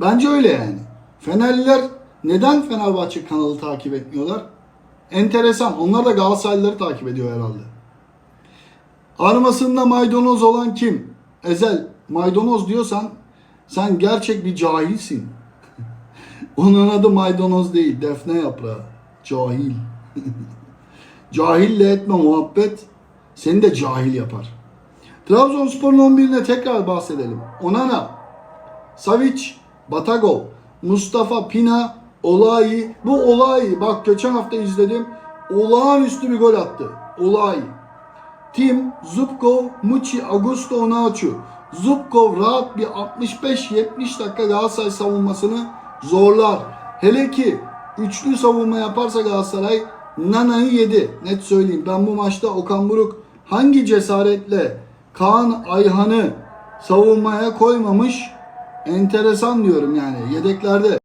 Bence öyle yani. Fenerliler neden Fenerbahçe kanalı takip etmiyorlar? Enteresan. Onlar da Galatasaraylıları takip ediyor herhalde. Armasında maydanoz olan kim? Ezel maydanoz diyorsan sen gerçek bir cahilsin. Onun adı maydanoz değil, defne yaprağı. Cahil. Cahille etme muhabbet seni de cahil yapar. Trabzonspor'un 11'ine tekrar bahsedelim. Onana, Savic, Batagov, Mustafa Pina, Olayi. Bu Olayi bak geçen hafta izledim. Olağanüstü bir gol attı. Olayi. Tim, Zubkov, Muçi, Augusto Onaçu. Zubkov rahat bir 65-70 dakika Galatasaray savunmasını zorlar. Hele ki üçlü savunma yaparsa Galatasaray Nana'yı yedi. Net söyleyeyim. Ben bu maçta Okan Buruk hangi cesaretle Kaan Ayhan'ı savunmaya koymamış enteresan diyorum yani yedeklerde.